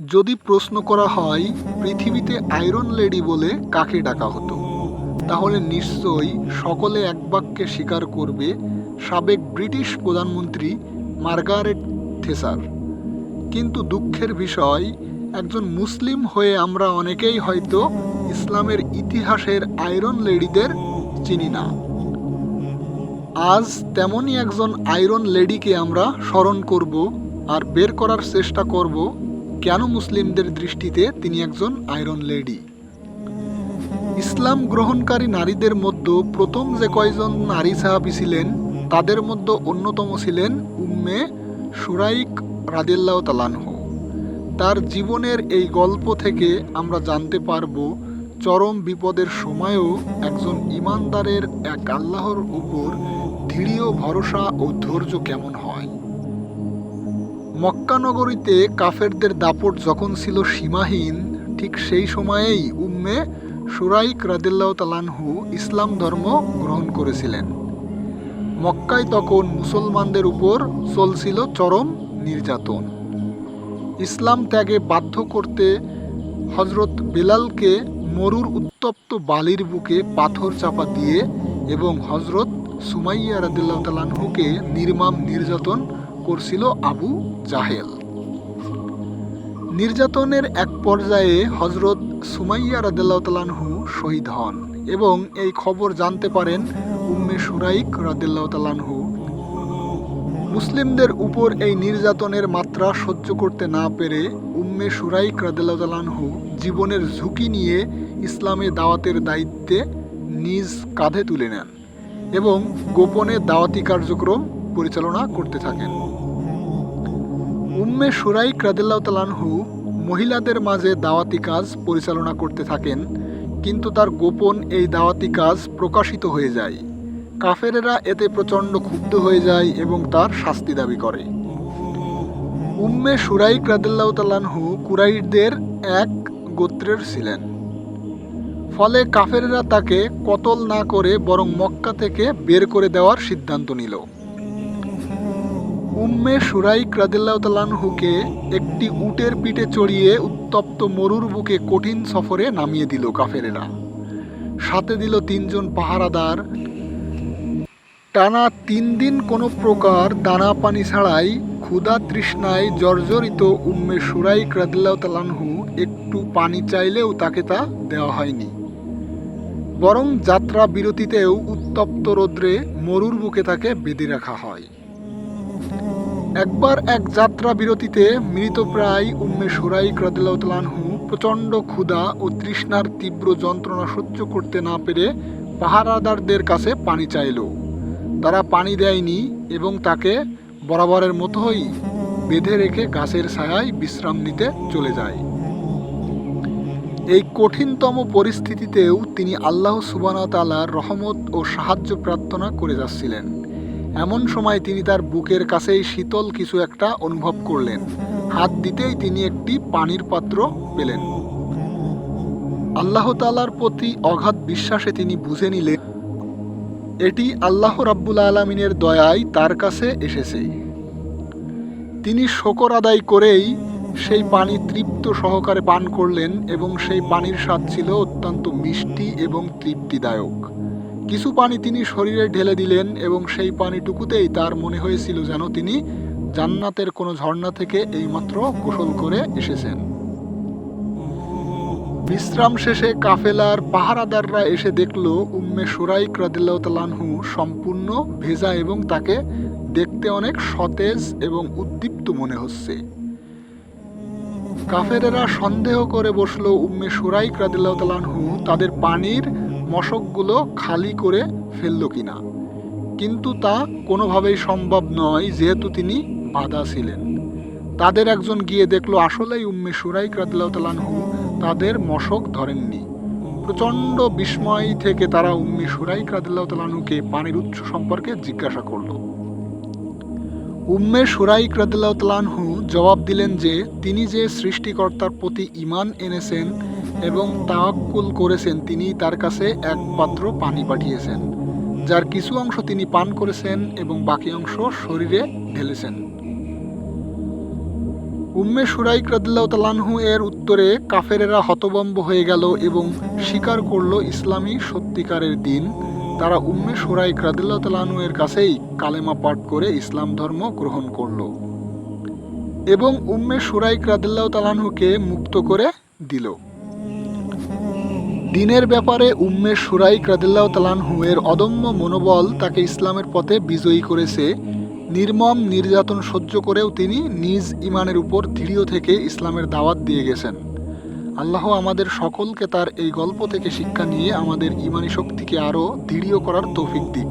যদি প্রশ্ন করা হয়, পৃথিবীতে আয়রন লেডি বলে কাকে ডাকা হতো? তাহলে নিশ্চয়ই সকলে এক বাক্যে স্বীকার করবে, সাবেক ব্রিটিশ প্রধানমন্ত্রী মার্গারেট থেসার। কিন্তু দুঃখের বিষয়, একজন মুসলিম হয়ে আমরা অনেকেই হয়তো ইসলামের ইতিহাসের আয়রন লেডিদের চিনি না। আজ তেমনই একজন আয়রন লেডিকে আমরা স্মরণ করব আর বের করার চেষ্টা করব কেন মুসলিমদের দৃষ্টিতে তিনি একজন আয়রন লেডি? ইসলাম গ্রহণকারী নারীদের মধ্যে প্রথম যে কয়জন নারী সাহাবি ছিলেন, তাদের মধ্যে অন্যতম ছিলেন উম্মে সুরাইক রাদিল্লাহ তালানহ তার জীবনের এই গল্প থেকে আমরা জানতে পারব চরম বিপদের সময়ও একজন ইমানদারের এক আল্লাহর উপর দৃঢ় ভরসা ও ধৈর্য কেমন হয়। মক্কা নগরীতে কাফেরদের দাপট যখন ছিল সীমাহীন, ঠিক সেই সময়েই উম্মে সুরাইক রাদিল্লাহ তালানহু ইসলাম ধর্ম গ্রহণ করেছিলেন। মক্কায় তখন মুসলমানদের উপর চলছিল চরম নির্যাতন। ইসলাম ত্যাগে বাধ্য করতে হজরত বেলালকে মরুর উত্তপ্ত বালির বুকে পাথর চাপা দিয়ে এবং হজরত সুমাইয়া রাদিল্লাহ তালানহুকে নির্মাম নির্যাতন করছিল আবু জাহেল। নির্যাতনের এক পর্যায়ে হজরত সুমাইয়া রাদিল্লাহ শহীদ হন এবং এই খবর জানতে পারেন উম্মে সুরাইক রাদিল্লাহ মুসলিমদের উপর এই নির্যাতনের মাত্রা সহ্য করতে না পেরে উম্মে সুরাইক রাদিল্লাহ জীবনের ঝুঁকি নিয়ে ইসলামে দাওয়াতের দায়িত্বে নিজ কাঁধে তুলে নেন এবং গোপনে দাওয়াতি কার্যক্রম পরিচালনা করতে থাকেন। উম্মে সুরাই রাদিল্লাহ তালানহু মহিলাদের মাঝে দাওয়াতি কাজ পরিচালনা করতে থাকেন, কিন্তু তার গোপন এই দাওয়াতি কাজ প্রকাশিত হয়ে যায়। কাফেরেরা এতে প্রচণ্ড ক্ষুব্ধ হয়ে যায় এবং তার শাস্তি দাবি করে। উম্মে সুরাই রাদিল্লাহ তালানহু কুরাইশদের এক গোত্রের ছিলেন। ফলে কাফেরেরা তাকে কতল না করে বরং মক্কা থেকে বের করে দেওয়ার সিদ্ধান্ত নিল। উম্মে সুরাইক রাদিল্লাহ তালানহুকে একটি উটের পিঠে চড়িয়ে উত্তপ্ত মরুর বুকে কঠিন সফরে নামিয়ে দিল কাফেরেরা। সাথে দিল তিনজন পাহারাদার। টানা তিন দিন কোনো প্রকার দানা পানি ছাড়াই ক্ষুধা তৃষ্ণায় জর্জরিত উম্মে সুরাইক রাদিল্লাহ তালানহু একটু পানি চাইলেও তাকে তা দেওয়া হয়নি। বরং যাত্রা বিরতিতেও উত্তপ্ত রৌদ্রে মরুর বুকে তাকে বেঁধে রাখা হয়। একবার এক যাত্রা বিরতিতে মৃতপ্রায় উম্মে সুরাইক রাদিল্লাহতালানহু প্রচণ্ড ক্ষুধা ও তৃষ্ণার তীব্র যন্ত্রণা সহ্য করতে না পেরে পাহারাদারদের কাছে পানি চাইল। তারা পানি দেয়নি এবং তাকে বরাবরের মতোই বেঁধে রেখে গাছের ছায়ায় বিশ্রাম নিতে চলে যায়। এই কঠিনতম পরিস্থিতিতেও তিনি আল্লাহ সুবানা তালার রহমত ও সাহায্য প্রার্থনা করে যাচ্ছিলেন। এমন সময় তিনি তার বুকের কাছেই শীতল কিছু একটা অনুভব করলেন। হাত দিতেই তিনি একটি পানির পাত্র পেলেন। আল্লাহ তালার প্রতি অগাধ বিশ্বাসে তিনি বুঝে নিলেন, এটি আল্লাহ রাব্বুল আলমিনের দয়ায় তার কাছে এসেছে। তিনি শকর আদায় করেই সেই পানি তৃপ্ত সহকারে পান করলেন এবং সেই পানির স্বাদ ছিল অত্যন্ত মিষ্টি এবং তৃপ্তিদায়ক। কিছু পানি তিনি শরীরে ঢেলে দিলেন এবং সেই পানিটুকুতেই তার মনে হয়েছিল যেন তিনি জান্নাতের কোনো ঝর্ণা থেকে এইমাত্র গোসল করে এসেছেন। বিশ্রাম শেষে কাফেলার পাহারাদাররা এসে দেখল উম্মে সুরাইক রাদিল্লাহতালানহু সম্পূর্ণ ভেজা এবং তাকে দেখতে অনেক সতেজ এবং উদ্দীপ্ত মনে হচ্ছে। কাফেরেরা সন্দেহ করে বসল উম্মে সুরাইক রাদিল্লাহতালানহু তাদের পানির মশকগুলো খালি করে ফেলল কিনা। কিন্তু তা কোনোভাবেই সম্ভব নয়, যেহেতু তিনি বাধা ছিলেন। তাদের একজন গিয়ে দেখল, আসলেই উম্মে সুরাইক তালানহু তাদের মশক ধরেননি। প্রচণ্ড বিস্ময় থেকে তারা উম্মে সুরাইক তালানহুকে পানির উৎস সম্পর্কে জিজ্ঞাসা করল। উম্মে সুরাইক তালানহু জবাব দিলেন যে, তিনি যে সৃষ্টিকর্তার প্রতি ইমান এনেছেন এবং তাওয়াক্কুল করেছেন তিনি তার কাছে এক পাত্র পানি পাঠিয়েছেন, যার কিছু অংশ তিনি পান করেছেন এবং বাকি অংশ শরীরে ঢেলেছেন। উম্মে সুরাইক রাদিল্লাহ এর উত্তরে কাফেরেরা হতবম্ব হয়ে গেল এবং স্বীকার করল ইসলামী সত্যিকারের দিন। তারা উম্মে সুরাইক তালানহু এর কাছেই কালেমা পাঠ করে ইসলাম ধর্ম গ্রহণ করল এবং উম্মে সুরাইক তালানহুকে মুক্ত করে দিল। দিনের ব্যাপারে উম্মে সুরাই ক্রাদিল্লাহ তালানহুয়ের অদম্য মনোবল তাকে ইসলামের পথে বিজয়ী করেছে। নির্মম নির্যাতন সহ্য করেও তিনি নিজ ইমানের উপর দৃঢ় থেকে ইসলামের দাওয়াত দিয়ে গেছেন। আল্লাহ আমাদের সকলকে তার এই গল্প থেকে শিক্ষা নিয়ে আমাদের ইমানি শক্তিকে আরও দৃঢ় করার তৌফিক দিক।